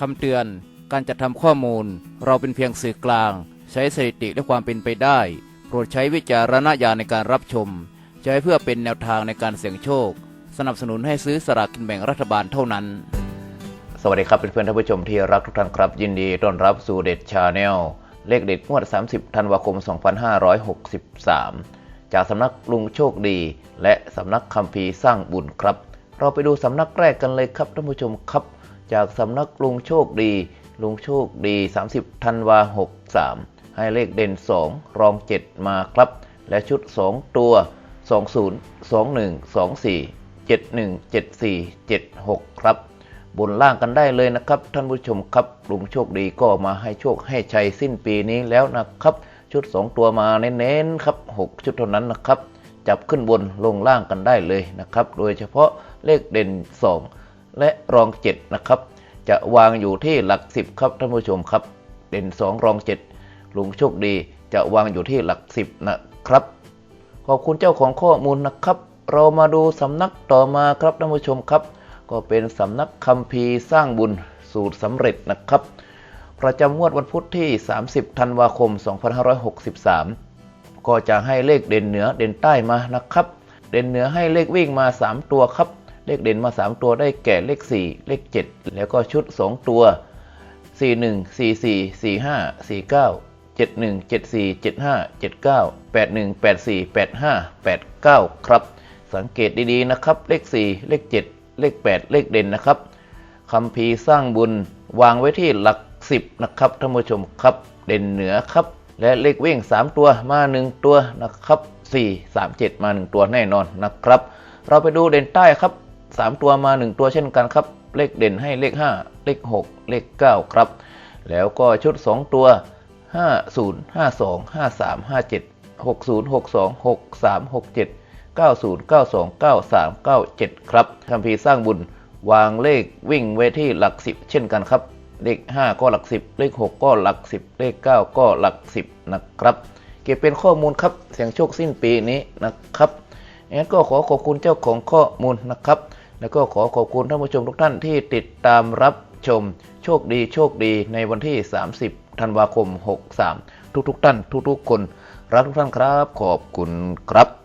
คำเตือน การจัดทำข้อมูล เราเป็นเพียงสื่อกลาง ใช้สถิติและความเป็นไปได้ โปรดใช้วิจารณญาณในการรับชม ใช้เพื่อเป็นแนวทางในการเสี่ยงโชค สนับสนุนให้ซื้อสลากกินแบ่งรัฐบาลเท่านั้น สวัสดีครับเพื่อนๆท่านผู้ชมที่รักทุกท่านครับ ยินดีต้อนรับสู่เด็ดชาแนลเลขเด็ดงวด 30 ธันวาคม 2563 จากสำนักลุงโชคดี และสำนักคัมภีร์สร้างบุญครับ เราไปดูสำนักแรกกันเลยครับท่านผู้ชมครับ จากสำนักลุงโชคดี ลุงโชคดี 30ธันวา63 ให้เลขเด่น 2 รอง 7 มาครับ และชุด 2 ตัว 20 21 24 71 74 76 ครับ บนล่างกันได้เลยนะครับ ท่านผู้ชมครับลุงโชคดีก็มาให้โชคให้ชัยสิ้นปีนี้แล้วนะครับ ชุด 2 ตัวมาเน้นๆครับ 6 ชุดเท่านั้นนะครับ จับขึ้นบนลงล่างกันได้เลยนะครับ โดยเฉพาะเลขเด่น 2 และรอง 7 นะครับ จะวางอยู่ที่หลัก 10 ครับท่านผู้ชมครับ เด่น 2 รอง 7 ลุงโชคดีจะวางอยู่ที่หลัก 10 นะครับ ขอบคุณเจ้าของข้อมูลนะครับ เรามาดูสำนักต่อมาครับท่านผู้ชมครับ ก็เป็นสำนักคัมภีร์สร้างบุญสูตรสำเร็จนะครับ ประจำงวดวันพุธที่ 30 ธันวาคม 2563 ก็จะให้เลขเด่นเหนือเด่นใต้มานะครับ เด่นเหนือให้เลขวิ่งมา 3 ตัวครับ เลขเด่นมา 3 ตัวได้แก่เลข 4 เลข 7 แล้วก็ชุด 2 ตัว 41 44 45 49 71 74 75 79 81 84 85 89 ครับ สังเกตดีๆนะครับ เลข 4 เลข 7 เลข 8 เลขเด่นนะครับคำพีร์สร้างบุญวางไว้ที่หลัก 10 นะครับท่านผู้ชมครับ เด่นเหนือครับ และเลขวิ่ง 3 ตัวมา 1 ตัวนะครับ 4 3 7 มา 1 ตัวแน่นอนนะครับ เราไปดูเด่นใต้ครับ 3 ตัวมา 1 ตัวเช่นกันครับ เลขเด่นให้เลข 5 เลข 6 เลข 9 ครับ แล้วก็ชุด 2 ตัว 50 52 53 57 60 62 63 67 90 92 93 97 ครับคัมภีร์สร้างบุญวางเลขวิ่งไว้ที่หลัก 10 เช่นกันครับ เลข 5 ก็หลัก 10 เลข 6 ก็หลัก 10 เลข 9 ก็หลัก 10 นะครับ เก็บเป็นข้อมูลครับเสียงโชคสิ้นปีนี้นะครับงั้นก็ขอขอบคุณเจ้าของข้อมูลนะครับ แล้วก็ขอขอบคุณท่านผู้ชมทุกท่านที่ติดตามรับชมโชคดีโชคดีในวันที่ 30 ธันวาคม 63 ทุกๆท่านทุกๆคน รักทุกท่านครับ ขอบคุณครับ